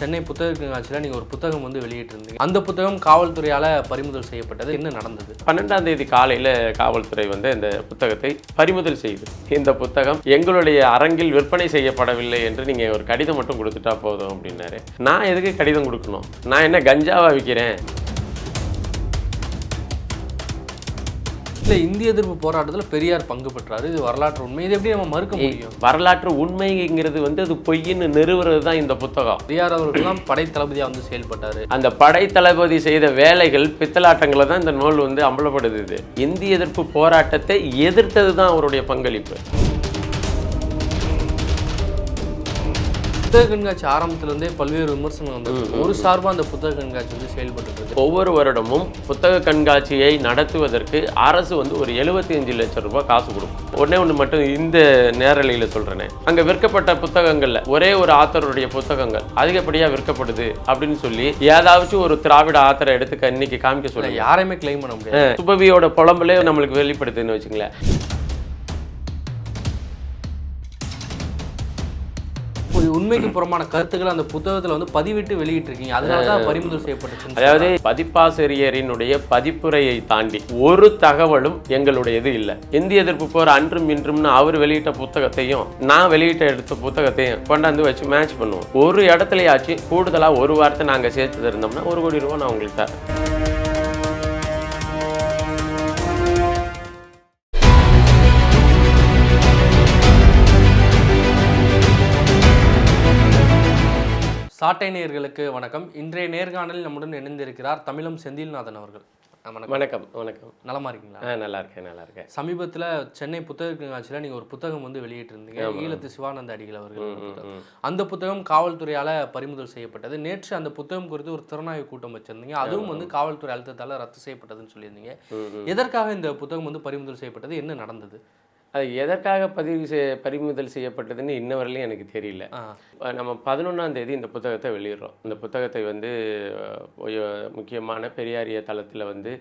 சென்னை புத்தக கண்காட்சியில் நீங்கள் ஒரு புத்தகம் வந்து வெளியிட்டிருந்தீங்க. அந்த புத்தகம் காவல்துறையால் பறிமுதல் செய்யப்பட்டது. என்ன நடந்தது? பன்னெண்டாம் தேதி காலையில் காவல்துறை வந்து இந்த புத்தகத்தை பறிமுதல் செய்து இந்த புத்தகம் எங்களுடைய அரங்கில் விற்பனை செய்யப்படவில்லை என்று நீங்கள் ஒரு கடிதம் மட்டும் கொடுத்துட்டா போதும் அப்படின்னாரு. நான் எதுக்கு கடிதம் கொடுக்கணும்? நான் என்ன கஞ்சாவாக விற்கிறேன் இல்லை இந்திய எதிர்ப்பு போராட்டத்தில் பெரியார் பங்கு பெற்றாரு. இது வரலாற்று உண்மை. இது எப்படி நம்ம மறுக்க முடியும்? வரலாற்று உண்மைங்கிறது வந்து அது பொய்ன்னு நிறுவுறது தான் இந்த புத்தகம். பெரியார் அவர்கள்லாம் படை தளபதியாக வந்து செயல்பட்டாரு. அந்த படை தளபதி செய்த வேலைகள் பித்தலாட்டங்களை தான் இந்த நூல் வந்து அம்பலப்படுது இந்திய எதிர்ப்பு போராட்டத்தை எதிர்த்தது தான் அவருடைய பங்களிப்பு. புத்தக கண்காட்சி ஆரம்பத்திலிருந்தே பல்வேறு விமர்சனம் வந்தது. ஒரு சார்பாக அந்த புத்தக கண்காட்சி வந்து செயல்பட்டு ஒவ்வொரு வருடமும் புத்தக கண்காட்சியை நடத்துவதற்கு அரசு வந்து ஒரு 75 லட்சம் ரூபாய் காசு கொடுக்கும். ஒண்ணே ஒன்று மட்டும் இந்த நேரலையில் சொல்கிறேனே அங்கே விற்கப்பட்ட புத்தகங்களில் ஒரே ஒரு ஆத்தருடைய புத்தகங்கள் அதிகப்படியாக விற்கப்படுது அப்படின்னு சொல்லி ஏதாச்சும் ஒரு திராவிட ஆத்தரை எடுத்து இன்னைக்கு காமிக்க சொல்லுங்க. யாரையுமே கிளைம் பண்ண முடியாது. சுபவியோட புலம்பலே நம்மளுக்கு வெளிப்படுத்துன்னு வச்சுங்களேன். உண்மைக்கு புறமான கருத்துக்களை அந்த புத்தகத்தில் வந்து பதிவிட்டு வெளியிட்டிருக்கீங்க. அதனால தான் பறிமுதல் செய்யப்பட்டுச்சுன்னு அதாவது பதிப்பாசிரியரினுடைய பதிப்புரையை தாண்டி ஒரு தகவலும் எங்களுடையது இல்லை. இந்திய எதிர்ப்பு போர் அன்றும் இன்றும்னு அவர் வெளியிட்ட புத்தகத்தையும் நான் வெளியிட்ட எடுத்த புத்தகத்தையும் கொண்டாந்து வச்சு மேட்ச் பண்ணுவோம். ஒரு இடத்துலயாச்சும் கூடுதலாக ஒரு வார்த்தை நாங்கள் சேர்த்து இருந்தோம்னா ஒரு கோடி ரூபா நான் உங்களுக்கு தரேன். சாட்டை நேயர்களுக்கு வணக்கம். இன்றைய நேர்காணலில் நம்முடன் இணைந்திருக்கிறார் தமிழம் செந்தில்நாதன் அவர்கள். வணக்கம். வணக்கம் நலமா இருக்கீங்களா? நல்லா இருக்கேன் நல்லா இருக்கேன். சமீபத்தில் சென்னை புத்தக கண்காட்சியில் நீங்கள் ஒரு புத்தகம் வந்து வெளியிட்டிருந்தீங்க ஈழத்து சிவானந்த அடிகள் அவர்கள். அந்த புத்தகம் காவல்துறையால் பறிமுதல் செய்யப்பட்டது. நேற்று அந்த புத்தகம் குறித்து ஒரு திறனாய்வு கூட்டம் வச்சிருந்தீங்க. அதுவும் வந்து காவல்துறை அழுத்தத்தால் ரத்து செய்யப்பட்டதுன்னு சொல்லியிருந்தீங்க. எதற்காக இந்த புத்தகம் வந்து பறிமுதல் செய்யப்பட்டது? என்ன நடந்தது? அது எதற்காக பதிவு செய் பறிமுதல் செய்யப்பட்டதுன்னு இன்ன வரையிலும் எனக்கு தெரியல. நம்ம பதினொன்றாம் தேதி இந்த புத்தகத்தை வெளியிடுறோம். இந்த புத்தகத்தை வந்து முக்கியமான பெரியாரிய தளத்தில் வந்து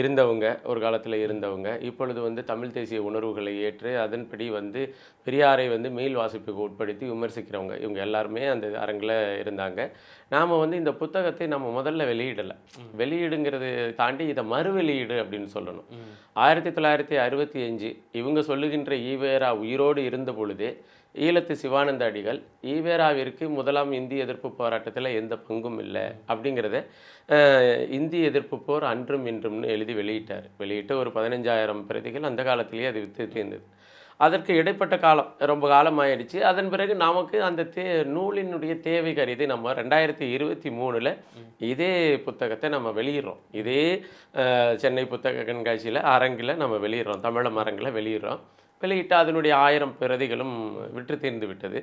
இருந்தவங்க ஒரு காலத்தில் இருந்தவங்க இப்பொழுது வந்து தமிழ் தேசிய உணர்வுகளை ஏற்று அதன்படி வந்து பெரியாரை வந்து மேல் வாசிப்புக்கு உட்படுத்தி விமர்சிக்கிறவங்க இவங்க எல்லாருமே அந்த அரங்கில் இருந்தாங்க. நாம் வந்து இந்த புத்தகத்தை நம்ம முதல்ல வெளியிடலை. வெளியீடுங்கிறது தாண்டி இதை மறு வெளியீடு அப்படின்னு சொல்லணும். ஆயிரத்தி தொள்ளாயிரத்தி அறுபத்தி அஞ்சு இவங்க சொல்லுகின்ற ஈவேரா உயிரோடு இருந்த பொழுதே ஈழத்து சிவானந்த அடிகள் ஈவேராவிற்கு முதலாம் இந்திய எதிர்ப்பு போராட்டத்தில் எந்த பங்கும் இல்லை அப்படிங்கிறத இந்தி இந்திய எதிர்ப்பு போர் அன்றும் இன்றும்னு எழுதி வெளியிட்டார். வெளியிட்டு ஒரு பதினஞ்சாயிரம் பிரதிகள் அந்த காலத்திலேயே அது வித்து தீர்ந்தது. அதற்கு இடைப்பட்ட காலம் ரொம்ப காலம் ஆயிடுச்சு அதன் பிறகு நமக்கு அந்த தே நூலினுடைய தேவை கருதி நம்ம ரெண்டாயிரத்தி இருபத்தி மூணில் இதே புத்தகத்தை நம்ம வெளியிடுறோம். இதே சென்னை புத்தக கண்காட்சியில் அரங்கில் நம்ம வெளியிடுறோம். தமிழம் அரங்கில் வெளியிடுறோம். வெளியிட்டு அதனுடைய ஆயிரம் பிரதிகளும் விற்று தீர்ந்து விட்டது.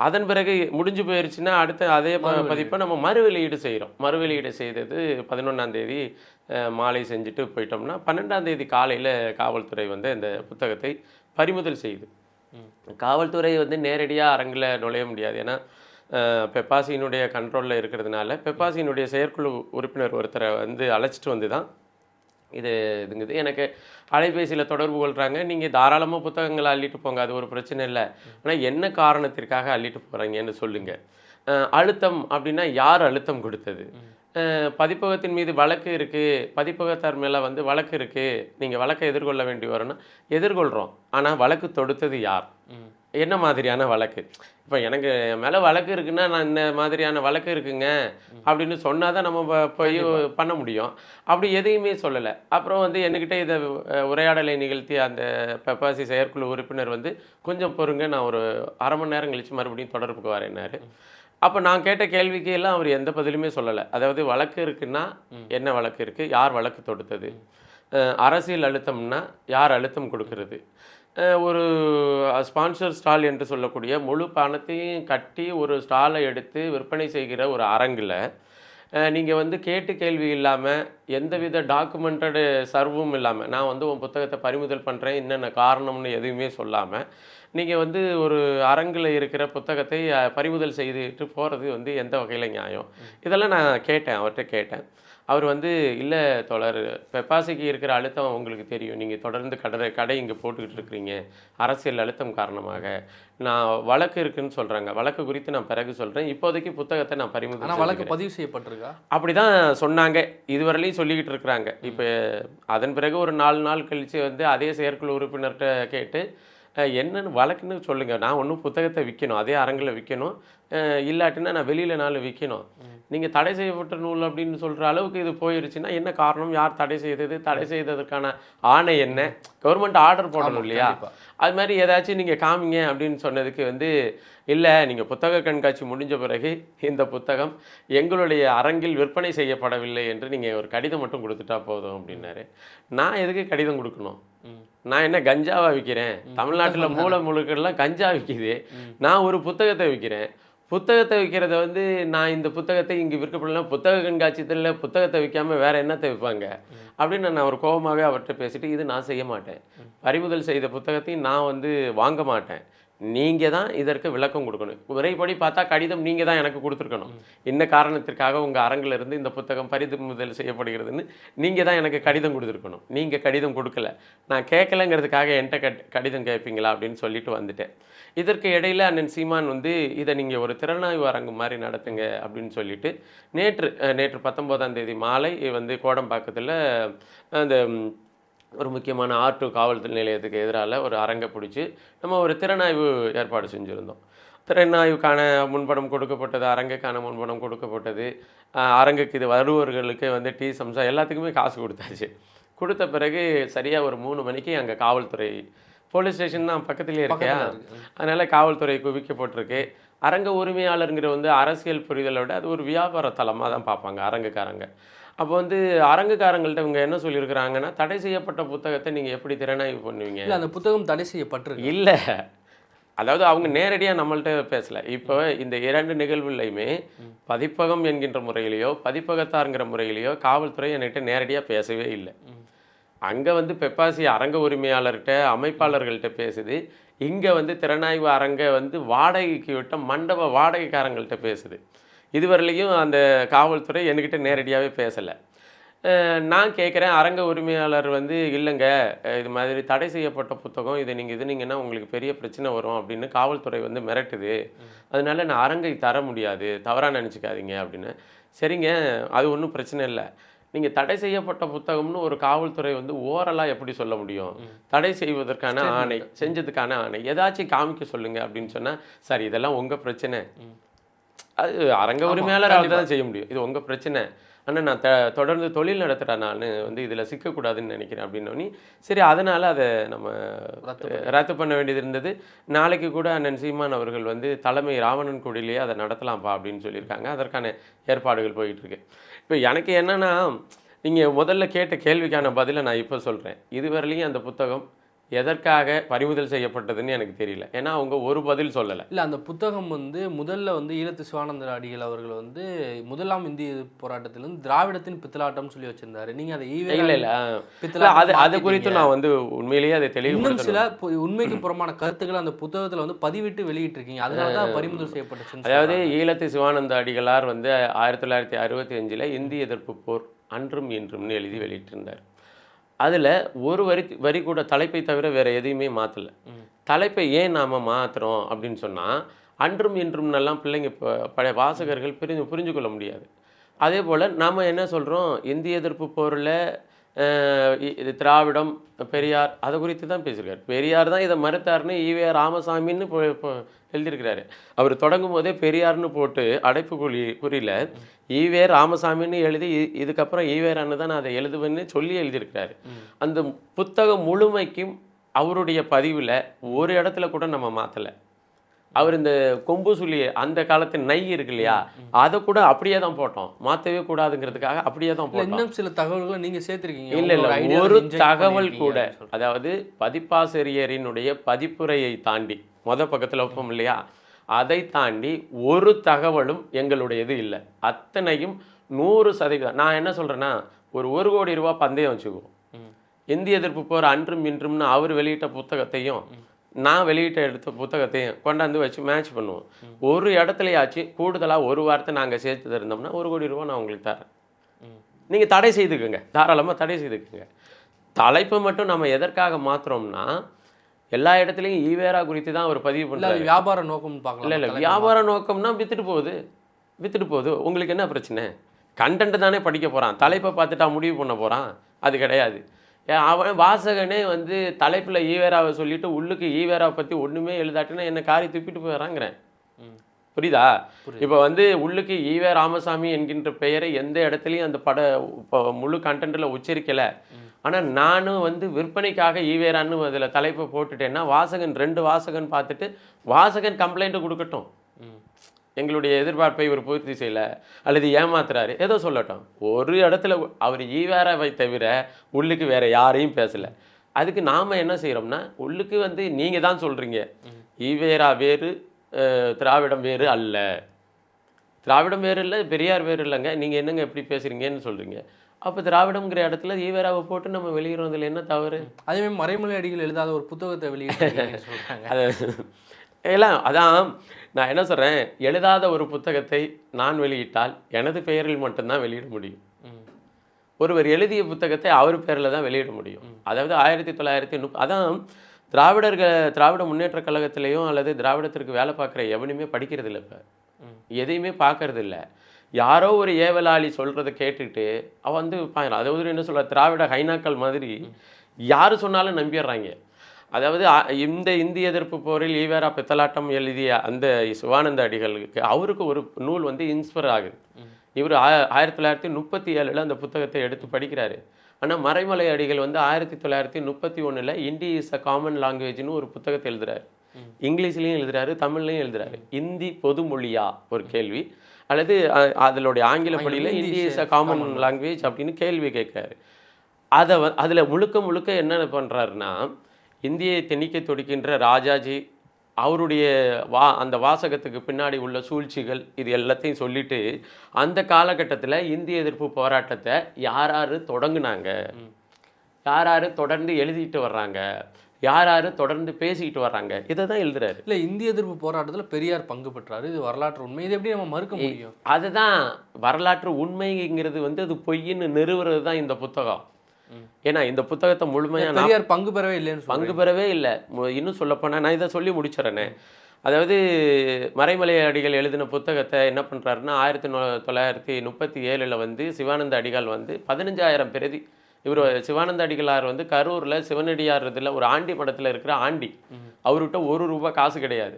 அதன் பிறகு முடிஞ்சு போயிருச்சுன்னா அடுத்த அதே பதிப்பை நம்ம மறு வெளியீடு செய்கிறோம் மறு வெளியீடு செய்தது பதினொன்றாம் தேதி அஹ், மாலை செஞ்சுட்டு போயிட்டோம்னா பன்னெண்டாம் தேதி காலையில் காவல்துறை வந்து இந்த புத்தகத்தை பறிமுதல் செய்யுது காவல்துறை வந்து நேரடியாக அரங்கில் நுழைய முடியாது. ஏன்னா பெப்பாசியினுடைய கண்ட்ரோலில் இருக்கிறதுனால பெப்பாசியினுடைய செயற்குழு உறுப்பினர் ஒருத்தரை வந்து அழைச்சிட்டு வந்து தான் இது இதுங்குது. எனக்கு அலைபேசியில் தொடர்பு கொள்கிறாங்க நீங்கள் தாராளமாக புத்தகங்களை அள்ளிட்டு போங்க. அது ஒரு பிரச்சனை இல்லை. ஆனால் என்ன காரணத்திற்காக அள்ளிட்டு போகிறீங்கன்னு சொல்லுங்கள் அழுத்தம் அப்படின்னா யார் அழுத்தம் கொடுத்தது? பதிப்பகத்தின் மீது வழக்கு இருக்குது பதிப்பகத்தார் மேலே வந்து வழக்கு இருக்குது நீங்கள் வழக்கை எதிர்கொள்ள வேண்டி வரும்னா எதிர்கொள்கிறோம் ஆனால் வழக்கு தொடுத்தது யார்? என்ன மாதிரியான வழக்கு? இப்போ எனக்கு என் மேலே வழக்கு இருக்குன்னா நான் இந்த மாதிரியான வழக்கு இருக்குங்க அப்படின்னு சொன்னால் தான் நம்ம போய் பண்ண முடியும். அப்படி எதையுமே சொல்லலை. அப்புறம் வந்து என்கிட்ட இதை உரையாடலை நிகழ்த்தி அந்த பெப்பாசி செயற்குழு உறுப்பினர் வந்து கொஞ்சம் பொறுங்க நான் ஒரு அரை மணி நேரம் கழித்து மறுபடியும் தொடர்புக்கு வரேன்னாரு. அப்போ நான் கேட்ட கேள்விக்கு எல்லாம் அவர் எந்த பதிலுமே சொல்லலை. அதாவது வழக்கு இருக்குன்னா என்ன வழக்கு இருக்குது யார் வழக்கு தொடுத்தது? அரசியல் அழுத்தம்னா யார் அழுத்தம் கொடுக்கறது? ஒரு ஸ்பான்சர் ஸ்டால் என்று சொல்லக்கூடிய முழு பணத்தையும் கட்டி ஒரு ஸ்டாலை எடுத்து விற்பனை செய்கிற ஒரு அரங்கில் நீங்கள் வந்து கேட்டு கேள்வி இல்லாமல் எந்தவித டாக்குமெண்டடு சர்வும் இல்லாமல் நான் வந்து உன் புத்தகத்தை பறிமுதல் பண்ணுறேன் என்னென்ன காரணம்னு எதுவுமே சொல்லாமல் நீங்கள் வந்து ஒரு அரங்கில் இருக்கிற புத்தகத்தை பறிமுதல் செய்துட்டு போகிறது வந்து எந்த வகையில் நியாயம்? இதெல்லாம் நான் கேட்டேன் அவர்கிட்ட கேட்டேன். அவர் வந்து இல்லை தொடர் பெப்பாசிக்கு இருக்கிற அழுத்தம் உங்களுக்கு தெரியும். நீங்கள் தொடர்ந்து கடை கடை இங்கே போட்டுக்கிட்டு இருக்கிறீங்க. அரசியல் அழுத்தம் காரணமாக. நான் வழக்கு இருக்குன்னு சொல்கிறாங்க வழக்கு குறித்து நான் பிறகு சொல்கிறேன் இப்போதைக்கு புத்தகத்தை நான் பறிமுதல் வழக்கு. பதிவு செய்யப்பட்டிருக்கா? அப்படிதான் சொன்னாங்க. இதுவரையிலையும் சொல்லிக்கிட்டு இருக்கிறாங்க. இப்போ அதன் பிறகு ஒரு நாலு நாள் கழித்து வந்து அதே செயற்குழு உறுப்பினர்கிட்ட கேட்டு என்னன்னு வழக்குன்னு சொல்லுங்கள் நான் ஒன்றும் புத்தகத்தை விற்கணும் அதே அரங்கில் விற்கணும் இல்லாட்டினா நான் வெளியில் நாலு விற்கணும் நீங்கள் தடை செய்யப்பட்ட நூல் அப்படின்னு சொல்கிற அளவுக்கு இது போயிருச்சுன்னா என்ன காரணம்? யார் தடை செய்தது? தடை செய்ததற்கான ஆணை என்ன? கவர்மெண்ட் ஆர்டர் போடணும் இல்லையா. அது மாதிரி ஏதாச்சும் நீங்கள் காமிங்க அப்படின்னு சொன்னதுக்கு வந்து இல்லை நீங்கள் புத்தக கண்காட்சி முடிஞ்ச பிறகு இந்த புத்தகம் எங்களுடைய அரங்கில் விற்பனை செய்யப்படவில்லை என்று நீங்கள் ஒரு கடிதம் மட்டும் கொடுத்துட்டா போதும் அப்படின்னாரு. நான் எதுக்கு கடிதம் கொடுக்கணும். நான் என்ன கஞ்சாவா விற்கிறேன் தமிழ்நாட்டில் மூல முழுக்கெல்லாம் கஞ்சா விற்கிது நான் ஒரு புத்தகத்தை விற்கிறேன் புத்தகத்தை விற்கிறத வந்து நான் இந்த புத்தகத்தை இங்கே விற்கப்படலாம் புத்தக கண்காட்சியத்தில் புத்தகத்தை விற்காமல் வேறு என்னத்தை விற்பாங்க அப்படின்னு நான் ஒரு கோபமாகவே அவர்கிட்ட பேசிட்டு இது நான் செய்ய மாட்டேன். பறிமுதல் செய்த புத்தகத்தையும் நான் வந்து வாங்க மாட்டேன். நீங்கள் தான் இதற்கு விளக்கம் கொடுக்கணும். முறைப்படி பார்த்தா கடிதம் நீங்கள் தான் எனக்கு கொடுத்துருக்கணும். என்ன காரணத்திற்காக உங்கள் அரங்கிலிருந்து இந்த புத்தகம் பறிமுதல் செய்யப்படுகிறதுன்னு நீங்கள் தான் எனக்கு கடிதம் கொடுத்துருக்கணும். நீங்கள் கடிதம் கொடுக்கல. நான் கேட்கலங்கிறதுக்காக என்கிட்ட கட் கடிதம் கேட்பீங்களா அப்படின்னு சொல்லிட்டு வந்துட்டேன். இதற்கு இடையில அண்ணன் சீமான் வந்து இதை நீங்கள் ஒரு திறனாய்வு அரங்கு மாதிரி நடத்துங்க அப்படின்னு சொல்லிட்டு நேற்று நேற்று பத்தொம்போதாம் தேதி மாலை வந்து கோடம்பாக்கத்தில் அந்த ஒரு முக்கியமான ஆற்று காவல் நிலையத்துக்கு எதிரால ஒரு அரங்கை பிடிச்சி நம்ம ஒரு திறனாய்வு ஏற்பாடு செஞ்சுருந்தோம். திறனாய்வுக்கான முன்படம் கொடுக்கப்பட்டது அரங்குக்கான முன்படம் கொடுக்கப்பட்டது அரங்குக்கு இது வருவர்களுக்கு வந்து டீ சம்சா எல்லாத்துக்குமே காசு கொடுத்தாச்சு. கொடுத்த பிறகு சரியாக ஒரு மூணு மணிக்கு அங்கே காவல்துறை போலீஸ் ஸ்டேஷன் தான் பக்கத்துலேயே இருக்கையா. அதனால் காவல்துறை குவிக்கப்பட்டிருக்கு அரங்க உரிமையாளருங்கிற வந்து அரசியல் புரிதலை விட அது ஒரு வியாபார தலமாக தான் பார்ப்பாங்க அரங்குக்காரங்க. அப்போ வந்து அரங்குக்காரங்கள்ட்ட இவங்க என்ன சொல்லியிருக்கிறாங்கன்னா தடை செய்யப்பட்ட புத்தகத்தை நீங்கள் எப்படி திறனாய்வு பண்ணுவீங்க? இல்ல அந்த புத்தகம் தடை செய்யப்பட்டிருக்கு. இல்லை. அதாவது அவங்க நேரடியாக நம்மள்ட்ட பேசல. இப்போ இந்த இரண்டு நிகழ்வுலையுமே பதிப்பகம் என்கின்ற முறையிலையோ பதிப்பகத்தாருங்கிற முறையிலையோ காவல்துறை என்கிட்ட நேரடியாக பேசவே இல்லை. அங்கே வந்து பெப்பாசி அரங்க உரிமையாளர்கிட்ட அமைப்பாளர்கள்ட்ட பேசுது. இங்கே வந்து திறனாய்வு அரங்கை வந்து வாடகைக்கு விட்ட மண்டப வாடகைக்காரங்கள்ட்ட பேசுது. இதுவரையிலையும் அந்த காவல்துறை என்கிட்ட நேரடியாகவே பேசலை. நான் கேட்குறேன் அரங்க உரிமையாளர் வந்து இல்லைங்க இது மாதிரி தடை செய்யப்பட்ட புத்தகம் இதை நீங்கள் இதுனீங்கன்னா உங்களுக்கு பெரிய பிரச்சனை வரும் அப்படின்னு காவல்துறை வந்து மிரட்டுது. அதனால நான் அரங்கை தர முடியாது தவறாக நினச்சிக்காதீங்க அப்படின்னு. சரிங்க அது ஒன்றும் பிரச்சனை இல்லை. நீங்கள் தடை செய்யப்பட்ட புத்தகம்னு ஒரு காவல்துறை வந்து ஓரலாக எப்படி சொல்ல முடியும்? தடை செய்வதற்கான ஆணை செஞ்சதுக்கான ஆணை. ஏதாச்சும் காமிக்க சொல்லுங்க அப்படின்னு சொன்னால் சரி இதெல்லாம் உங்கள் பிரச்சனை. அது அரங்க உரிமையாளர் தான் செய்ய முடியும். இது உங்கள் பிரச்சனை. ஆனால் நான் த தொடர்ந்து தொழில் நடத்துகிறேன் நான் வந்து இதில் சிக்கக்கூடாதுன்னு நினைக்கிறேன் அப்படின்னோடனே சரி அதனால் அதை நம்ம ரத்து பண்ண வேண்டியது இருந்தது. நாளைக்கு கூட அண்ணன் சீமான் அவர்கள் வந்து தலைமை ராவணன் குடியிலேயே அதை நடத்தலாம்ப்பா அப்படின்னு சொல்லியிருக்காங்க. அதற்கான ஏற்பாடுகள் போயிட்டு இருக்கு. இப்போ எனக்கு என்னன்னா நீங்கள் முதல்ல கேட்ட கேள்விக்கான பதிலை நான் இப்போ சொல்கிறேன் இதுவரையிலையும் அந்த புத்தகம் எதற்காக பறிமுதல் செய்யப்பட்டதுன்னு எனக்கு தெரியல. ஏன்னா அவங்க ஒரு பதில் சொல்லலை. இல்ல அந்த புத்தகம் வந்து முதல்ல வந்து ஈழத்து சிவானந்தர் அடிகள் அவர்கள் வந்து முதலாம் இந்திய போராட்டத்திலிருந்து திராவிடத்தின் பித்தலாட்டம் சொல்லி வச்சிருந்தாரு. நீங்க அதை ஈவே இல்லை இல்லை பித்தலாட்டம் அது அது. குறித்து நான் வந்து உண்மையிலேயே அதை தெளிவுபடுத்தணும். சில உண்மைக்கு புறமான கருத்துக்கள் அந்த புத்தகத்துல வந்து பதிவிட்டு வெளியிட்டிருக்கீங்க. அதனால தான் பறிமுதல் செய்யப்பட்டுச்சுன்னு அதாவது. ஈழத்து சிவானந்த அடிகளார் வந்து ஆயிரத்தி தொள்ளாயிரத்தி அறுபத்தி அஞ்சில் இந்திய எதிர்ப்பு போர் அன்றும் இன்றும்னு எழுதி வெளியிட்டிருந்தார். அதில் ஒரு வரி வரி கூட தலைப்பை தவிர வேற எதையுமே மாற்றல. தலைப்பை ஏன் நாம் மாற்றுறோம் அப்படின்னு சொன்னால் அன்றும் இன்றும்னெல்லாம் பிள்ளைங்க இப்போ பழைய வாசகர்கள் புரிஞ்சு புரிஞ்சு கொள்ள முடியாது. அதே போல் நாம் என்ன சொல்கிறோம் இந்திய எதிர்ப்பு போரில் திராவிடம் பெரியார் அதை குறித்து தான் பேசியிருக்காரு. பெரியார் தான் இதை மறுத்தாருன்னு ஈவே ராமசாமின்னு இப்போ எழுதியிருக்கிறாரு. அவர் தொடங்கும் போதே பெரியார்னு போட்டு அடைப்பு குறி குறியில் ஈவே ராமசாமின்னு எழுதி இதுக்கப்புறம் ஈவேரான்னு தான் நான் அதை எழுதுவேன்னு சொல்லி எழுதியிருக்கிறாரு. அந்த புத்தகம் முழுமைக்கும் அவருடைய பதிவில் ஒரு இடத்துல கூட நம்ம மாற்றலை அவர் இந்த கொம்பு சுழி அந்த காலத்து நை இருக்கு இல்லையா அதை கூட அப்படியே தான் போட்டோம். மாற்றவே கூடாதுங்கிறதுக்காக அப்படியே தான் போட்டோம். இன்னும் சில தகவல்களை நீங்க சேர்த்திருக்கீங்க. இல்ல இல்ல ஒரு தகவல் கூட. அதாவது பதிப்பாசிரியரினுடைய பதிப்புரையை தாண்டி மொத பக்கத்துல வைப்போம் இல்லையா அதை தாண்டி ஒரு தகவலும் எங்களுடையது இல்லை. அத்தனையும் நூறு சதவீதம். நான் என்ன சொல்றேன்னா ஒரு ஒரு கோடி ரூபாய் பந்தயம் வச்சுக்குவோம். இந்திய எதிர்ப்பு போர் அன்றும் இன்றும்னு அவர் வெளியிட்ட புத்தகத்தையும் நான் வெளியிட்ட எடுத்த புத்தகத்தையும் கொண்டாந்து வச்சு மேட்ச் பண்ணுவோம். ஒரு இடத்துலயாச்சும் கூடுதலா ஒரு வார்த்தை நாங்க சேர்த்து இருந்தோம்னா ஒரு கோடி ரூபாய் நான் உங்களுக்கு தரேன். நீங்கள் தடை செய்துக்கோங்க. தாராளமாக தடை செய்துக்கோங்க. தலைப்பை மட்டும் நம்ம எதற்காக மாத்துறோம்னா எல்லா இடத்துலையும் ஈவேரா குறித்து தான் அவர் பதிவு இல்ல அது வியாபார நோக்கம்னு இல்லை பார்க்கலாம் இல்லை வியாபார நோக்கம்னா வித்துட்டு போகுது. வித்துட்டு போகுது. உங்களுக்கு என்ன பிரச்சனை? கண்டென்ட் தானே படிக்க போகிறான் தலைப்பை பார்த்துட்டா முடிவு பண்ண போகிறான் அது கிடையாது. அவன் வாசகனே வந்து தலைப்பில் ஈவேராவை சொல்லிட்டு உள்ளுக்கு ஈவேராவை பற்றி ஒன்றுமே எழுதாட்டுன்னா என்ன காரி துப்பிட்டு போயிடறாங்கிறேன். புரியுதா? இப்போ வந்து உள்ளுக்கு ஈவே ராமசாமி என்கின்ற பெயரை எந்த இடத்துலையும் அந்த பட இப்போ முழு கண்டென்ட்டில் உச்சரிக்கலை. ஆனால் நானும் வந்து விற்பனைக்காக ஈவேரான்னு அதில் தலைப்பை போட்டுட்டேன்னா வாசகன் ரெண்டு வாசகன் பார்த்துட்டு வாசகன் கம்ப்ளைண்ட் கொடுக்கட்டும். எங்களுடைய எதிர்பார்ப்பை இவர் பூர்த்தி செய்யல அல்லது ஏமாத்துறாரு ஏதோ சொல்லட்டும். ஒரு இடத்துல அவர் ஈவேராவை தவிர உள்ளுக்கு வேற யாரையும் பேசல. அதுக்கு நாம என்ன செய்றோம்னா உள்ளுக்கு வந்து நீங்க தான் சொல்றீங்க. ஈவேரா வேறு திராவிடம் வேறு அல்ல. திராவிடம் வேறு இல்லை பெரியார் வேறு இல்லைங்க. நீங்க என்னங்க எப்படி பேசுறீங்கன்னு சொல்றீங்க. அப்போ திராவிடம்ங்கிற இடத்துல ஈவேராவை போட்டு நம்ம வெளியிடுறதுல என்ன தவறு? அதே மாதிரி மறைமலை அடிகள் எழுதாத ஒரு புத்தகத்தை வெளியிட்டு எல்லாம் அதான் நான் என்ன சொல்கிறேன் எழுதாத ஒரு புத்தகத்தை நான் வெளியிட்டால் எனது பெயரில் மட்டும்தான் வெளியிட முடியும். ஒருவர் எழுதிய புத்தகத்தை அவர் பேரில் தான் வெளியிட முடியும். அதாவது ஆயிரத்தி தொள்ளாயிரத்தி முப் அதான் திராவிடர்கள் திராவிட முன்னேற்ற கழகத்திலையும் அல்லது திராவிடத்திற்கு வேலை பார்க்குற எவனுமே படிக்கிறது இல்லை இப்போ. எதையுமே பார்க்கறது இல்லை யாரோ ஒரு ஏவலாளி சொல்கிறத கேட்டுட்டு அவன் வந்து அதாவது என்ன சொல்ற திராவிட ஹைனாக்கள் மாதிரி யார் சொன்னாலும் நம்பிடுறாங்க. அதாவது இந்த இந்திய எதிர்ப்பு போரில் ஈவேரா பித்தலாட்டம் எழுதிய அந்த சிவானந்த அடிகளுக்கு அவருக்கு ஒரு நூல் வந்து இன்ஸ்பயர் ஆகுது. இவர் ஆயிரத்தி தொள்ளாயிரத்தி முப்பத்தி ஏழில் அந்த புத்தகத்தை எடுத்து படிக்கிறாரு. ஆனால் மறைமலை அடிகள் வந்து ஆயிரத்தி தொள்ளாயிரத்தி முப்பத்தி ஒன்றில் இந்தி இஸ் அ காமன் லாங்குவேஜ்னு ஒரு புத்தகத்தை எழுதுறாரு. இங்கிலீஷ்லேயும் எழுதுறாரு தமிழ்லையும் எழுதுறாரு. இந்தி பொது மொழியா ஒரு கேள்வி. அல்லது அதனுடைய ஆங்கில Hindi Hindi is a common language அப்படின்னு கேள்வி கேட்குறாரு. அதை அதில் முழுக்க முழுக்க என்ன பண்ணுறாருன்னா இந்தியை திணிக்க துடிக்கின்ற ராஜாஜி அவருடைய வா அந்த வாசகத்துக்கு பின்னாடி உள்ள சூழ்ச்சிகள் இது எல்லாத்தையும் சொல்லிட்டு அந்த காலகட்டத்தில் இந்திய எதிர்ப்பு போராட்டத்தை யார் யார் தொடங்குனாங்க? யார் யார் தொடர்ந்து எழுதிட்டு வர்றாங்க? யார் யார் தொடர்ந்து பேசிக்கிட்டு வர்றாங்க? இதை தான் எழுதுறாரு. இல்ல இந்திய எதிர்ப்பு போராட்டத்துல பெரியார் பங்கு பெற்றாரு. இது வரலாற்று உண்மை. இது எப்படி நம்ம மறுக்க முடியும்? அதுதான் வரலாற்று உண்மைங்கிறது வந்து அது பொய்ன்னு நிறுவுறது தான் இந்த புத்தகம். ஏன்னா இந்த புத்தகத்தை முழுமையாக நான் பங்கு பெறவே இல்லைன்னு பங்கு பெறவே இல்லை. இன்னும் சொல்லப்போனால் நான் இதை சொல்லி முடிச்சிடறேனே அதாவது மறைமலை அடிகள் எழுதின புத்தகத்தை என்ன பண்ணுறாருன்னா ஆயிரத்தி தொள்ளாயிரத்தி முப்பத்தி ஏழில் வந்து சிவானந்த அடிகள் வந்து பதினஞ்சாயிரம் பிரதி இவர் சிவானந்த அடிகளார் வந்து கரூரில் சிவனடியார் இதில் ஒரு ஆண்டி படத்தில் இருக்கிற ஆண்டி. அவர்கிட்ட ஒரு ரூபாய் காசு கிடையாது.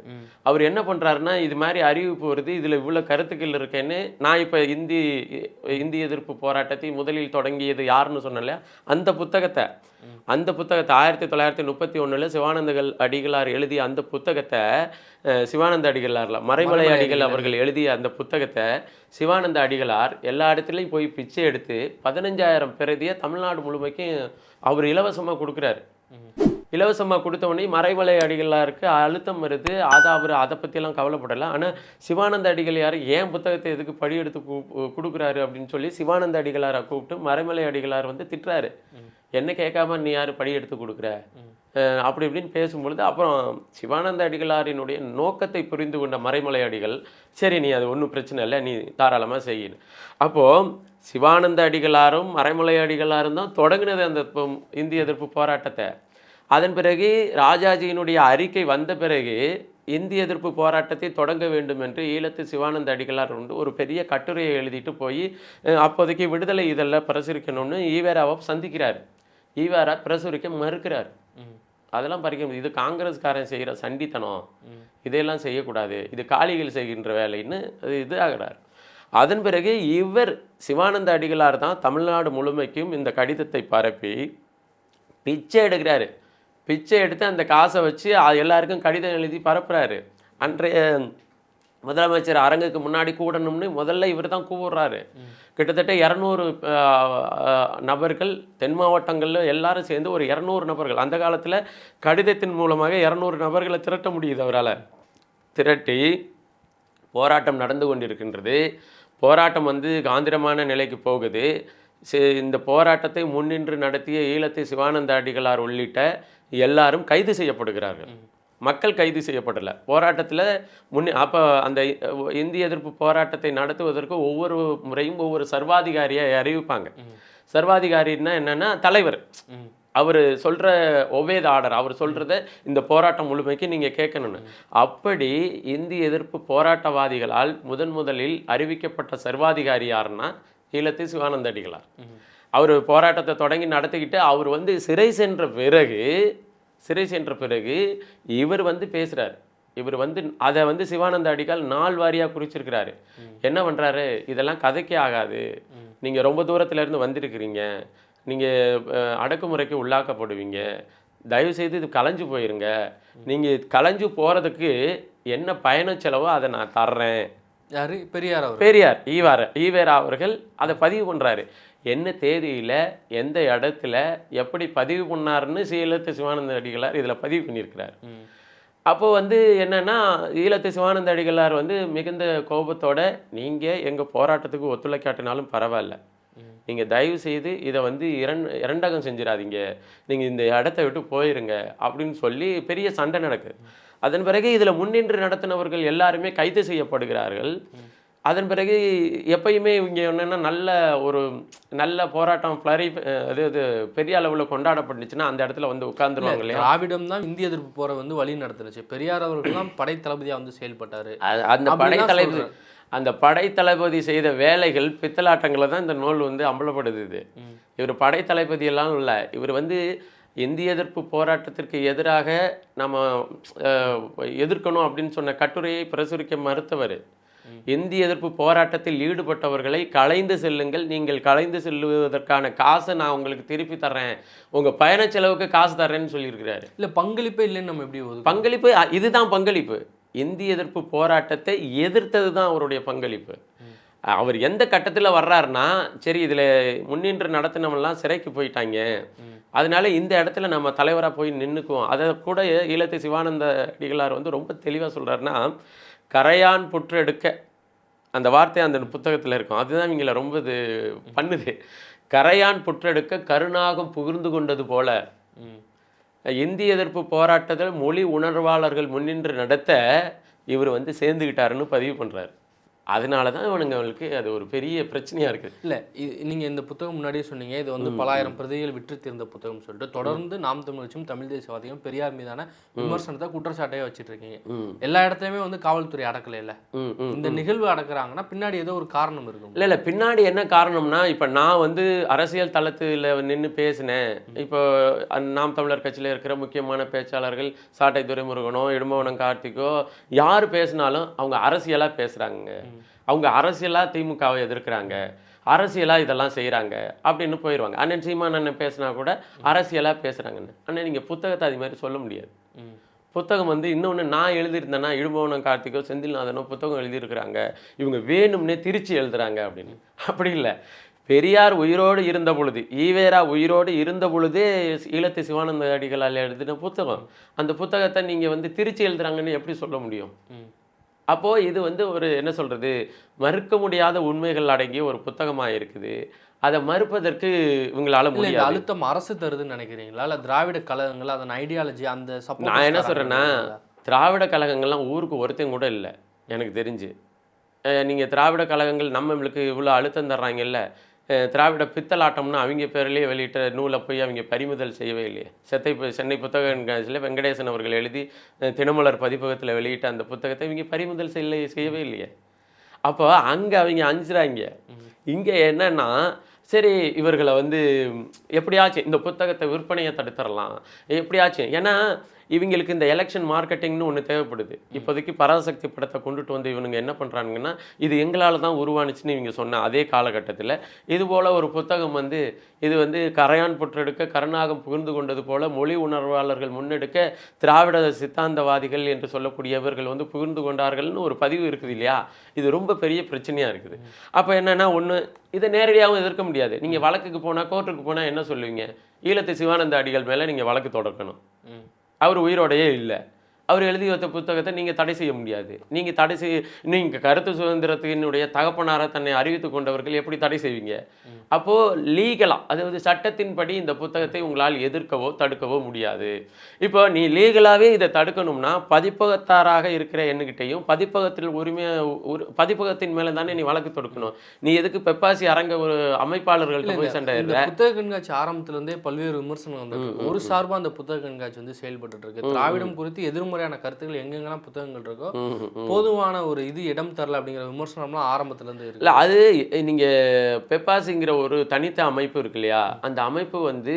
அவர் என்ன பண்ணுறாருன்னா இது மாதிரி அறிவிப்பு வருது இதில் இவ்வளோ கருத்துக்கள் இருக்கேன்னு நான் இப்போ இந்தி இந்தி எதிர்ப்பு போராட்டத்தை முதலில் தொடங்கியது யாருன்னு சொன்னல அந்த புத்தகத்தை. அந்த புத்தகத்தை ஆயிரத்தி தொள்ளாயிரத்தி முப்பத்தி ஒன்றில் சிவானந்தகள் அடிகளார் எழுதிய அந்த புத்தகத்தை சிவானந்த அடிகளார்ல மறைமலை அடிகள் அவர்கள் எழுதிய அந்த புத்தகத்தை சிவானந்த அடிகளார் எல்லா இடத்துலையும் போய் பிச்சை எடுத்து பதினஞ்சாயிரம் பிரதியை தமிழ்நாடு முழுமைக்கும் அவர் இலவசமாக கொடுக்குறாரு. இலவசமாக கொடுத்த உடனே மறைமலை அடிகளாருக்கு அழுத்தம் வருது. அதை அவர் அதை பற்றியெல்லாம் கவலைப்படலை. ஆனால் சிவானந்த அடிகள் யார் ஏன் புத்தகத்தை எதுக்கு படி எடுத்து கொடுக்குறாரு அப்படின்னு சொல்லி சிவானந்த அடிகளாரை கூப்பிட்டு மறைமலை அடிகளார் வந்து திட்டுறாரு. என்ன கேட்காம நீ யார் படி எடுத்து கொடுக்குற? அப்படி இப்படின்னு பேசும்பொழுது அப்புறம் சிவானந்த அடிகளாரினுடைய நோக்கத்தை புரிந்து கொண்ட மறைமலை அடிகள் சரி நீ அது ஒன்றும் பிரச்சனை இல்லை நீ தாராளமாக செய்யணும் அப்போது சிவானந்த அடிகளாரும் மறைமலை அடிகளாரும் தான் தொடங்கினது அந்த இப்போ இந்திய எதிர்ப்பு போராட்டத்தை. அதன் பிறகு ராஜாஜியினுடைய அறிக்கை வந்த பிறகு இந்திய எதிர்ப்பு போராட்டத்தை தொடங்க வேண்டும் என்று ஈழத்து சிவானந்த அடிகளார் உண்டு ஒரு பெரிய கட்டுரையை எழுதிட்டு போய் அப்போதைக்கு விடுதலை இதெல்லாம் பிரசுரிக்கணும்னு ஈவேராவை சந்திக்கிறார். ஈவேரா பிரசுரிக்க மறுக்கிறார். அதெல்லாம் பறிக்க முடியாது. இது காங்கிரஸ்காரன் செய்கிற சண்டித்தனம். இதையெல்லாம் செய்யக்கூடாது. இது காளிகள் செய்கின்ற வேலைன்னு அது இது ஆகிறார் அதன் பிறகு இவர் சிவானந்த அடிகளார் தான் தமிழ்நாடு முழுமைக்கும் இந்த கடிதத்தை பரப்பி பிச்சை எடுக்கிறாரு. பிச்சை எடுத்து அந்த காசை வச்சு எல்லாருக்கும் கடிதம் எழுதி பரப்புறாரு. அன்றைய முதலமைச்சர் அரங்குக்கு முன்னாடி கூடணும்னு முதல்ல இவர் தான் கூவுறாரு. கிட்டத்தட்ட இரநூறு நபர்கள் தென் மாவட்டங்களில் எல்லாரும் சேர்ந்து ஒரு இரநூறு நபர்கள். அந்த காலத்தில் கடிதத்தின் மூலமாக இரநூறு நபர்களை திரட்ட முடியுது அவரால். திரட்டி போராட்டம் நடந்து கொண்டிருக்கின்றது. போராட்டம் வந்து காந்திரமான நிலைக்கு போகுது. இந்த போராட்டத்தை முன்னின்று நடத்திய ஈழத்தை சிவானந்த அடிகளார் உள்ளிட்ட எல்லாரும் கைது செய்யப்படுகிறார்கள். மக்கள் கைது செய்யப்படலை. போராட்டத்தில் முன்னே அப்போ அந்த இந்திய எதிர்ப்பு போராட்டத்தை நடத்துவதற்கு ஒவ்வொரு முறையும் ஒவ்வொரு சர்வாதிகாரியை அறிவிப்பாங்க. சர்வாதிகாரின்னா என்னன்னா தலைவர். அவர் சொல்கிற ஒவ்வேத ஆர்டர் அவர் சொல்கிறத இந்த போராட்டம் முழுமைக்கு நீங்கள் கேட்கணும்னு. அப்படி இந்திய எதிர்ப்பு போராட்டவாதிகளால் முதன் முதலில் அறிவிக்கப்பட்ட சர்வாதிகாரி யாருன்னா ஈழத்து சிவானந்த அடிகளார். அவர் போராட்டத்தை தொடங்கி நடத்திக்கிட்டு அவர் வந்து சிறை சென்ற பிறகு சிறை சென்ற பிறகு இவர் வந்து பேசுகிறார் இவர் வந்து அதை வந்து சிவானந்த அடிகள் நாள் வாரியாக குறிச்சிருக்கிறாரு. என்ன பண்ணுறாரு இதெல்லாம் கதைக்கே ஆகாது. நீங்கள் ரொம்ப தூரத்துல இருந்து வந்திருக்கிறீங்க நீங்கள் அடக்குமுறைக்கு உள்ளாக்கப்படுவீங்க. தயவு செய்து இது கலைஞ்சு போயிருங்க. நீங்கள் கலைஞ்சு போகிறதுக்கு என்ன பயண செலவோ அதை நான் தர்றேன். யாரு? பெரியார் பெரியார் ஈவார ஈவேரா அவர்கள் அதை பதிவு பண்ணுறாரு என்ன தேதியில் எந்த இடத்துல எப்படி பதிவு பண்ணாருன்னு சீலத்து சிவானந்த அடிகளார் இதில் பதிவு பண்ணியிருக்கிறார். அப்போ வந்து என்னன்னா ஈழத்து சிவானந்த அடிகளார் வந்து மிகுந்த கோபத்தோட நீங்கள் எங்கள் போராட்டத்துக்கு ஒத்துழைக்காட்டினாலும் பரவாயில்ல. நீங்கள் தயவு செய்து இதை வந்து இரண் இரண்டகம் செஞ்சிடாதீங்க நீங்கள் இந்த இடத்த விட்டு போயிருங்க. அப்படின்னு சொல்லி பெரிய சண்டை நடக்குது. அதன் பிறகு இதில் முன்னின்று நடத்தினவர்கள் எல்லாருமே கைது செய்யப்படுகிறார்கள். அதன் பிறகு எப்பயுமே இவங்க என்னென்னா நல்ல ஒரு நல்ல போராட்டம் ஃப்ளரி அது அது பெரிய அளவில் கொண்டாடப்பட்டுச்சுன்னா அந்த இடத்துல வந்து உட்காந்துருவாங்க இல்லையா? திராவிடம் தான் இந்திய எதிர்ப்பு போரை வந்து வழி நடத்துனுச்சு. பெரியார் அவர்கள் தான் படை தளபதியா வந்து செயல்பட்டாரு. அந்த படைத்தளபதி சொல்றேன். அந்த படைத்தளபதி செய்த வேலைகள் பித்தலாட்டங்களை தான் இந்த நூல் வந்து அம்பலப்படுது இது. இவர் படைத்தளபதி எல்லாம் இல்லை. இவர் வந்து இந்திய எதிர்ப்பு போராட்டத்திற்கு எதிராக நம்ம எதிர்க்கணும் அப்படின்னு சொன்ன கட்டுரையை பிரசுரிக்க மறுத்தவர். இந்திய எதிர்ப்பு போராட்டத்தில் ஈடுபட்டவர்களை கலைந்து செல்லுங்கள். நீங்கள் கலைந்து செல்லுவதற்கான காசை நான் உங்களுக்கு திருப்பி தர்றேன். உங்கள் பயண செலவுக்கு காசு தர்றேன்னு சொல்லியிருக்கிறாரு. இல்ல பங்களிப்பே இல்லைன்னு நம்ம எப்படி பங்களிப்பு இதுதான் பங்களிப்பு. இந்திய எதிர்ப்பு போராட்டத்தை எதிர்த்தது தான் அவருடைய பங்களிப்பு. அவர் எந்த கட்டத்தில் வர்றாருன்னா சரி இதில் முன்னின்று நடத்தினவெல்லாம் சிறைக்கு போயிட்டாங்க. அதனால இந்த இடத்துல நம்ம தலைவராக போய் நின்றுக்குவோம் அதை கூட ஈழத்து சிவானந்த அடிகளார் வந்து ரொம்ப தெளிவாக சொல்றாருன்னா கரையான் புற்றெடுக்க அந்த வார்த்தை அந்த புத்தகத்தில் இருக்கும். அதுதான் இவங்கள ரொம்ப இது பண்ணுது. கரையான் புற்றெடுக்க கருணாகம் புகிர்ந்து கொண்டது போல. இந்திய எதிர்ப்பு போராட்டத்தில் மொழி உணர்வாளர்கள் முன்னின்று நடத்த இவர் வந்து சேர்ந்துக்கிட்டாருன்னு பதிவு பண்றாரு. அதனால தான் இவனுங்களுக்கு அது ஒரு பெரிய பிரச்சனையா இருக்குது இல்ல இ- நீங்க இந்த புத்தகம் முன்னாடியே சொன்னீங்க இது வந்து பலாயிரம் பிரதிகள் விற்று தீர்ந்த புத்தகம் சொல்லிட்டு தொடர்ந்து நாம் தமிழச்சும் தமிழ் தேசியவாதியும் பெரியார் மீதான விமர்சனத்தை குற்றச்சாட்டையே வச்சிட்டு இருக்கீங்க எல்லா இடத்துலயுமே வந்து காவல்துறை அடக்கல இல்ல இந்த நிகழ்வு அடக்குறாங்கன்னா பின்னாடி ஏதோ ஒரு காரணம் இருக்கும். இல்லை இல்லை பின்னாடி என்ன காரணம்னா இப்போ நான் வந்து அரசியல் தளத்தில் நின்று பேசினேன். இப்போ நாம் தமிழர் கட்சியில் இருக்கிற முக்கியமான பேச்சாளர்கள் சாட்டை துரைமுருகனோ இடும்பவனம் கார்த்திகோ யார் பேசினாலும் அவங்க அரசியலாக பேசுகிறாங்க அவங்க அரசியலாக திமுகவை எதிர்க்கிறாங்க அரசியலாக இதெல்லாம் செய்கிறாங்க அப்படின்னு போயிடுவாங்க அண்ணன் சீமான் அண்ணன் பேசினா கூட அரசியலாக பேசுகிறாங்கன்னு அண்ணன் நீங்கள் புத்தகத்தை அது மாதிரி சொல்ல முடியாது. புத்தகம் வந்து இன்னொன்று நான் எழுதியிருந்தேன்னா இடும்பவனம் கார்த்திகோ செந்தில்நாதனோ புத்தகம் எழுதியிருக்கிறாங்க. இவங்க வேணும்னே திருச்சி எழுதுறாங்க அப்படின்னு. அப்படி இல்லை. பெரியார் உயிரோடு இருந்த பொழுது ஈவேரா உயிரோடு இருந்த பொழுதே ஈழத்து சிவானந்த அடிகளால் எழுதின புத்தகம். அந்த புத்தகத்தை நீங்கள் வந்து திருச்சி எழுதுறாங்கன்னு எப்படி சொல்ல முடியும். அப்போது இது வந்து ஒரு என்ன சொல்கிறது மறுக்க முடியாத உண்மைகள் அடங்கிய ஒரு புத்தகமாக இருக்குது. அதை மறுப்பதற்கு இவங்களால முடியாது. அழுத்தம் அரசு தருதுன்னு நினைக்கிறீங்களா? இல்ல திராவிட கழகங்கள் அதன் ஐடியாலஜி அந்த நான் என்ன சொல்கிறேன்னா? திராவிட கழகங்கள்லாம் ஊருக்கு ஒருத்தன் கூட இல்லை எனக்கு தெரிஞ்சு. நீங்கள் திராவிட கழகங்கள் நம்மளுக்கு இவ்வளோ அழுத்தம் தர்றாங்கல்ல திராவிட பித்தலாட்டம்னு அவங்க பேரிலேயே வெளியிட்ட நூலை போய் அவங்க பறிமுதல் செய்யவே இல்லையே. செத்தை சென்னை புத்தக கண்காட்சியில் வெங்கடேசன் அவர்கள் எழுதி தினமலர் பதிப்பகத்தில் வெளியிட்ட அந்த புத்தகத்தை இவங்க பறிமுதல் செய்ய செய்யவே இல்லையே. அப்போ அங்கே அவங்க அஞ்சுறாங்க. இங்கே என்னன்னா சரி இவர்களை வந்து எப்படியாச்சும் இந்த புத்தகத்தை விற்பனையை தடுத்துடலாம் எப்படியாச்சும் ஏன்னா இவங்களுக்கு இந்த எலெக்ஷன் மார்க்கெட்டிங்னு ஒன்று தேவைப்படுது. இப்போதைக்கு பராசக்தி படத்தை கொண்டுட்டு வந்து இவனுங்க என்ன பண்ணுறாங்கன்னா இது எங்களால் தான் உருவானுச்சுன்னு இவங்க சொன்ன அதே காலகட்டத்தில் இது போல் ஒரு புத்தகம் வந்து இது வந்து கரையான் புற்றெடுக்க கருணாகம் புகுந்து கொண்டது போல மொழி உணர்வாளர்கள் முன்னெடுக்க திராவிட சித்தாந்தவாதிகள் என்று சொல்லக்கூடியவர்கள் வந்து புகுந்து கொண்டார்கள்னு ஒரு பதிவு இருக்குது இல்லையா? இது ரொம்ப பெரிய பிரச்சனையாக இருக்குது. அப்போ என்னன்னா ஒன்று இதை நேரடியாகவும் எதிர்க்க முடியாது. நீங்கள் வழக்குக்கு போனால் கோர்ட்டுக்கு போனால் என்ன சொல்லுவீங்க? ஈழத்து சிவானந்த அடிகள் மேலே நீங்கள் வழக்கு தொடக்கணும். அவர் உயிரோடையே இல்லை. அவர் எழுதி வைத்த புத்தகத்தை நீங்கள் தடை செய்ய முடியாது. நீங்கள் தடை செய்ய நீங்கள் கருத்து சுதந்திரத்தினுடைய தகப்பனார தன்னை அறிவித்து கொண்டவர்கள் எப்படி தடை செய்வீங்க? அப்போது லீகலாக அதாவது சட்டத்தின்படி இந்த புத்தகத்தை உங்களால் எதிர்க்கவோ தடுக்கவோ முடியாது. இப்போ நீ லீகலாகவே இதை தடுக்கணும்னா பதிப்பகத்தாராக இருக்கிற எண்ணுகிட்டையும் பதிப்பகத்தில் உரிமை ஒரு பதிப்பகத்தின் மேலே தானே நீ வழக்கு தொடுக்கணும். நீ எதுக்கு பெப்பாசி அரங்க ஒரு அமைப்பாளர்கள்ட்ட போய் சண்டை புத்தக கண்காட்சி ஆரம்பத்துல இருந்தே பல்வேறு விமர்சனம் வந்திருக்கு. ஒரு சார்பா அந்த புத்தக கண்காட்சி வந்து செயல்பட்டு இருக்கு. திராவிடம் குறித்து எதிர்மறையான கருத்துக்கள் எங்கெங்கெல்லாம் புத்தகங்கள் இருக்கோ. போதுமான ஒரு இது இடம் தரல அப்படிங்கிற விமர்சனம்லாம் ஆரம்பத்துல இருந்து இருக்கு. இல்லை அது நீங்கள் பெப்பாசிங்கிற ஒரு தனித்த அமைப்பு இருக்கு இல்லையா? அந்த அமைப்பு வந்து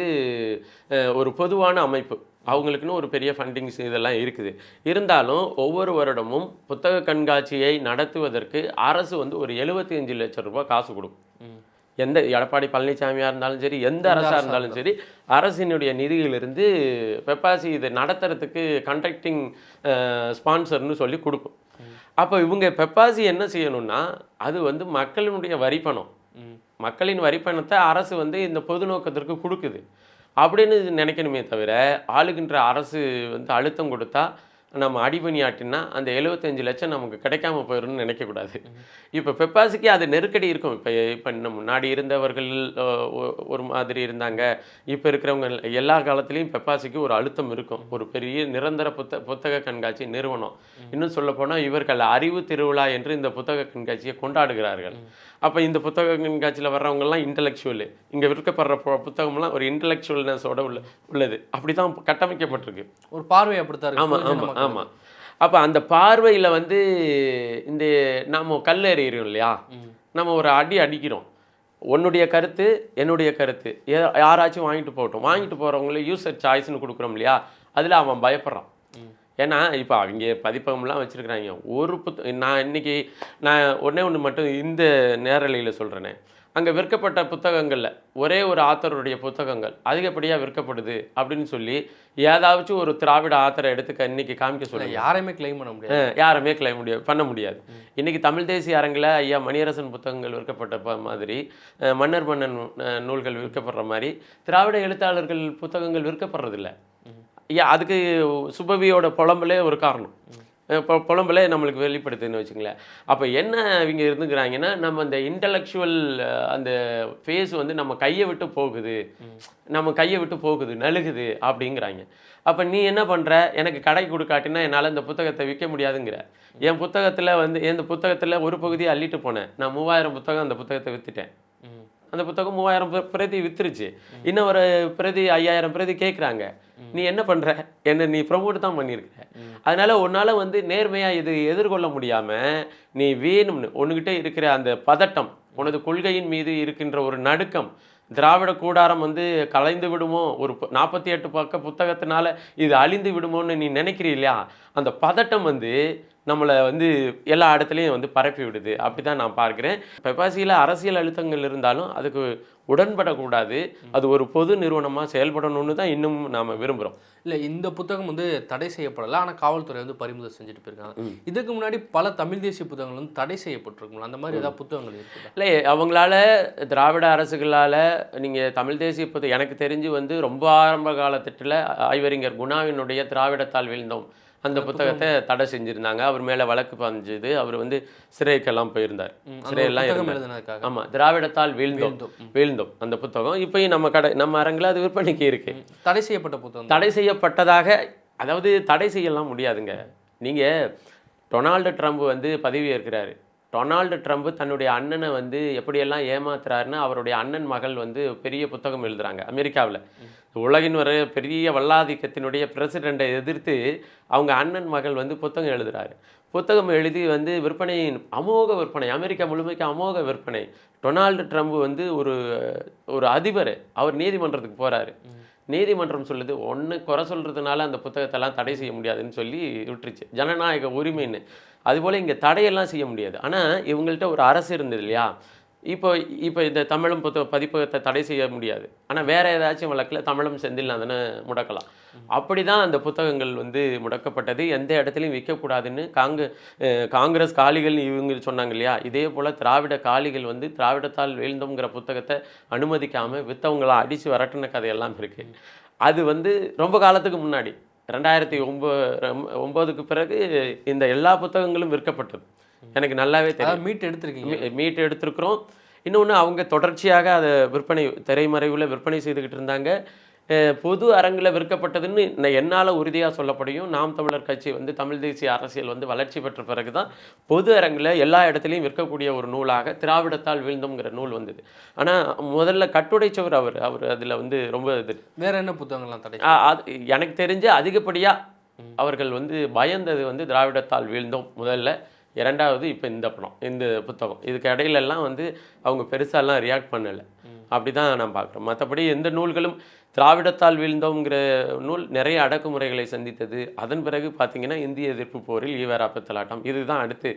ஒரு பொதுவான அமைப்பு. அவங்களுக்குன்னு ஒரு பெரிய ஃபண்டிங்ஸ் இதெல்லாம் இருக்குது. இருந்தாலும் ஒவ்வொரு வருடமும் புத்தக கண்காட்சியை நடத்துவதற்கு அரசு வந்து ஒரு 75 லட்சம் ரூபாய் காசு கொடுக்கும். எந்த எடப்பாடி பழனிசாமியாக இருந்தாலும் சரி எந்த அரசாக அரசா இருந்தாலும் சரி அரசினுடைய நிதியிலிருந்து பெப்பாசி இதை நடத்துறதுக்கு கண்டக்டிங் ஸ்பான்சர்னு சொல்லி கொடுக்கும். அப்போ இவங்க பெப்பாசி என்ன செய்யணும்னா அது வந்து மக்களினுடைய வரிப்பணம். மக்களின் வரிப்பணத்தை அரசு வந்து இந்த பொது நோக்கத்திற்கு கொடுக்குது. அப்படின்னு நினைக்கணுமே தவிர ஆளுகின்ற அரசு வந்து அழுத்தம் கொடுத்தா நம்ம அடிபணியாட்டினா அந்த 75 லட்சம் நமக்கு கிடைக்காம போயிடும்னு நினைக்கக்கூடாது. இப்போ பெப்பாசிக்கு அது நெருக்கடி இருக்கும். இப்போ இப்போ நம்ம முன்னாடி இருந்தவர்கள் ஒரு மாதிரி இருந்தாங்க. இப்போ இருக்கிறவங்க எல்- எல்லா காலத்துலேயும் பெப்பாசிக்கு ஒரு அழுத்தம் இருக்கும். ஒரு பெரிய நிரந்தர புத்த புத்தக கண்காட்சி நிறுவனம். இன்னும் சொல்லப்போனால் இவர்கள் அறிவு திருவிழா என்று இந்த புத்தக கண்காட்சியை கொண்டாடுகிறார்கள். அப்போ இந்த புத்தக கண்காட்சியில் வர்றவங்கெல்லாம் இன்டலெக்சுவல் இங்கே விற்கப்படுற புத்தகம்லாம் ஒரு இன்டலெக்சுவல்னஸோட உள்ள உள்ளது. அப்படி தான் கட்டமைக்கப்பட்டிருக்கு. ஒரு பார்வை அப்படித்தான் ஆமாம் ஆமாம். ஆமாம் அப்போ அந்த பார்வையில் வந்து இந்த நம்ம கல் எறிகிறோம் இல்லையா. நம்ம ஒரு அடி அடிக்கிறோம். உன்னுடைய கருத்து என்னுடைய கருத்து. யாராச்சும் வாங்கிட்டு போகட்டும். வாங்கிட்டு போகிறவங்கள யூசர் சாய்ஸ்னு கொடுக்குறோம் இல்லையா? அதில் அவன் பயப்படுறான். ஏன்னா இப்போ அவங்க பதிப்பகம்லாம் வச்சுருக்குறாங்க. ஒரு புத்த நான் இன்னைக்கு நான் ஒன்றே ஒன்று மட்டும் இந்த நேரலையில் சொல்கிறேனே அங்கே விற்கப்பட்ட புத்தகங்களில் ஒரே ஒரு ஆத்தருடைய புத்தகங்கள் அதிகப்படியாக விற்கப்படுது அப்படின்னு சொல்லி ஏதாச்சும் ஒரு திராவிட ஆத்தரை எடுத்து இன்னைக்கு காமிக்க சொல்லுங்க. யாரையுமே கிளைம் பண்ண முடியாது. யாருமே கிளைம் முடியாது பண்ண முடியாது. இன்னைக்கு தமிழ் தேசிய அரங்கில் ஐயா மணியரசன் புத்தகங்கள் விற்கப்பட்ட மாதிரி மன்னர் மன்னன் நூல்கள் விற்கப்படுற மாதிரி திராவிட எழுத்தாளர்கள் புத்தகங்கள் விற்கப்படுறதில்ல. அதுக்கு சுபவியோட புலம்பலே ஒரு காரணம். இப்போ புலம்பலே நம்மளுக்கு வெளிப்படுத்துன்னு வச்சுங்களேன் அப்போ என்ன இவங்க இருந்துக்கிறாங்கன்னா நம்ம அந்த இன்டலெக்சுவல் அந்த ஃபேஸ் வந்து நம்ம கையை விட்டு போகுது. நம்ம கையை விட்டு போகுது நழுகுது அப்படிங்கிறாங்க. அப்போ நீ என்ன பண்ணுற எனக்கு கடை கொடுக்காட்டினா என்னால் இந்த புத்தகத்தை விற்க முடியாதுங்கிற. என் புத்தகத்தில் வந்து இந்த புத்தகத்தில் ஒரு பகுதியை அள்ளிட்டு போனேன். நான் மூவாயிரம் புத்தகம் அந்த புத்தகத்தை விற்றுட்டேன் அந்த புத்தகம் மூவாயிரம் பிர- பிரதி வித்துருச்சு. இன்னும் ஒரு பிரதி ஐயாயிரம் பிரதி கேட்குறாங்க நீ என்ன பண்ற? என்ன நீ ப்ரமோட் தான் பண்ணியிருக்க அதனால உன்னால வந்து நேர்மையா இது எதிர்கொள்ள முடியாம நீ வேணும்னு உன்கிட்ட இருக்கிற அந்த பதட்டம் உனது கொள்கையின் மீது இருக்கின்ற ஒரு நடுக்கம் திராவிட கூடாரம் வந்து கலைந்து விடுமோ? ஒரு நாற்பத்தி எட்டு பக்க புத்தகத்தினால இது அழிந்து விடுமோன்னு நீ நினைக்கிறீ இல்லையா? அந்த பதட்டம் வந்து நம்மளை வந்து எல்லா இடத்துலையும் வந்து பரப்பி விடுது. அப்படி தான் நான் பார்க்கிறேன். பெப்பாசியில் அரசியல் அழுத்தங்கள் இருந்தாலும் அதுக்கு உடன்படக்கூடாது. அது ஒரு பொது நிறுவனமாக செயல்படணும்னு தான் இன்னும் நாம் விரும்புகிறோம் இல்ல இந்த புத்தகம் வந்து தடை செய்யப்படல. ஆனா காவல்துறை வந்து பறிமுதல் செஞ்சுட்டு போயிருக்காங்க. இதுக்கு முன்னாடி பல தமிழ் தேசிய புத்தகங்கள் வந்து தடை செய்யப்பட்டிருக்கும்ல? அந்த மாதிரி ஏதாவது புத்தகங்கள் இருக்குதா இல்லை அவங்களால திராவிட அரசுகளால் நீங்கள் தமிழ் தேசிய புத்த எனக்கு தெரிஞ்சு வந்து ரொம்ப ஆரம்ப காலத்திட்டில் ஆய்வறிஞர் குணாவினுடைய திராவிடத்தால் வீழ்ந்தோம். அந்த புத்தகத்தை தடை செஞ்சுருந்தாங்க. அவர் மேலே வழக்கு பாஞ்சுது அவர் வந்து சிறைக்கெல்லாம் போயிருந்தார். சிறையெல்லாம் இருந்தார். ஆமாம் திராவிடத்தால் வீழ்ந்தோம். வீழ்ந்தோம். அந்த புத்தகம் இப்பயும் நம்ம கடை நம்ம அரங்கில் அது விற்பனைக்கு இருக்கு. தடை செய்யப்பட்ட புத்தகம் தடை செய்யப்பட்டதாக அதாவது தடை செய்யலாம் முடியாதுங்க. நீங்கள் டொனால்டு ட்ரம்ப் வந்து பதவி ஏற்கிறாரு. டொனால்டு ட்ரம்ப் தன்னுடைய அண்ணனை வந்து எப்படியெல்லாம் ஏமாத்துறாருன்னு அவருடைய அண்ணன் மகள் வந்து பெரிய புத்தகம் எழுதுறாங்க அமெரிக்காவில். உலகின் ஒரு பெரிய வல்லாதிக்கத்தினுடைய பிரசிடெண்ட்டை எதிர்த்து அவங்க அண்ணன் மகள் வந்து புத்தகம் எழுதுகிறாரு புத்தகம் எழுதி வந்து விற்பனை அமோக விற்பனை அமெரிக்கா முழுமைக்கு அமோக விற்பனை. டொனால்டு ட்ரம்ப் வந்து ஒரு ஒரு அதிபர். அவர் நீதிமன்றத்துக்கு போகிறாரு நீதிமன்றம் சொல்லுது ஒன்று குறை சொல்கிறதுனால அந்த புத்தகத்தெல்லாம் தடை செய்ய முடியாதுன்னு சொல்லி விட்டுருச்சு. ஜனநாயக உரிமைன்னு. அதுபோல் இங்கே தடையெல்லாம் செய்ய முடியாது. ஆனால் இவங்கள்ட்ட ஒரு அரசு இருந்தது இல்லையா? இப்போ இப்போ இந்த தமிழும் புத்த பதிப்பகத்தை தடை செய்ய முடியாது. ஆனால் வேறு ஏதாச்சும் வழக்கில் தமிழும் செந்தில் அதனை முடக்கலாம். அப்படி தான் அந்த புத்தகங்கள் வந்து முடக்கப்பட்டது. எந்த இடத்துலையும் விற்கக்கூடாதுன்னு காங்க காங்கிரஸ் காலிகள் இவங்க சொன்னாங்க இல்லையா? இதே போல் திராவிட காளிகள் வந்து திராவிடத்தால் வீழ்ந்தோங்கிற புத்தகத்தை அனுமதிக்காமல் விற்றவங்களாம் அடித்து விரட்டின கதையெல்லாம் இருக்குது அது வந்து ரொம்ப காலத்துக்கு முன்னாடி. ரெண்டாயிரத்தி ஒம்பது ஒம்போதுக்கு பிறகு இந்த எல்லா புத்தகங்களும் விற்கப்பட்டது. எனக்கு நல்லாவே தெரியும். மீட் எடுத்திருக்கீங்க. மீட் எடுத்திருக்கிறோம். இன்னொன்று அவங்க தொடர்ச்சியாக அதை விற்பனை திரைமறைவில் விற்பனை செய்துக்கிட்டு இருந்தாங்க. பொது அரங்கில் விற்கப்பட்டதுன்னு என்னால் உறுதியாக சொல்லப்படியும். நாம் தமிழர் கட்சி வந்து தமிழ் தேசிய அரசியல் வந்து வளர்ச்சி பெற்ற பிறகு தான் பொது அரங்கில் எல்லா இடத்துலையும் விற்கக்கூடிய ஒரு நூலாக திராவிடத்தால் வீழ்ந்தோங்கிற நூல் வந்தது. ஆனால் முதல்ல கட்டுடைச்சவர் அவர் அவர் அதில் வந்து ரொம்ப இது. வேற என்ன புத்தகங்கள்லாம் தடை அது எனக்கு தெரிஞ்சு அதிகப்படியாக அவர்கள் வந்து பயந்தது வந்து திராவிடத்தால் வீழ்ந்தோம் முதல்ல. இரண்டாவது இப்போ இந்த படம் இந்த புத்தகம். இதுக்கு இடையில எல்லாம் வந்து அவங்க பெருசாலாம் ரியாக்ட் பண்ணலை. அப்படி தான் நான் பார்க்குறேன். மற்றபடி எந்த நூல்களும் திராவிடத்தால் வீழ்ந்தோங்கிற நூல் நிறைய அடக்குமுறைகளை சந்தித்தது. அதன் பிறகு பார்த்தீங்கன்னா இந்திய எதிர்ப்பு போரில் ஈவேரா பித்தலாட்டம் இதுதான் அடுத்து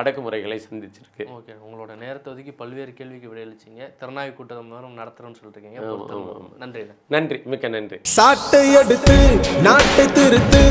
அடக்குமுறைகளை சந்திச்சிருக்கு. ஓகே உங்களோட நேரத்தை ஒதுக்கி பல்வேறு கேள்விக்கு விடையளிச்சிங்க. திறனாய்வு கூட்டம் நேரம் நடத்துறோம்னு சொல்லிருக்கீங்க. நன்றி நன்றி மிக்க நன்றி. சாட்டை எடுத்து நாட்டை திருத்து.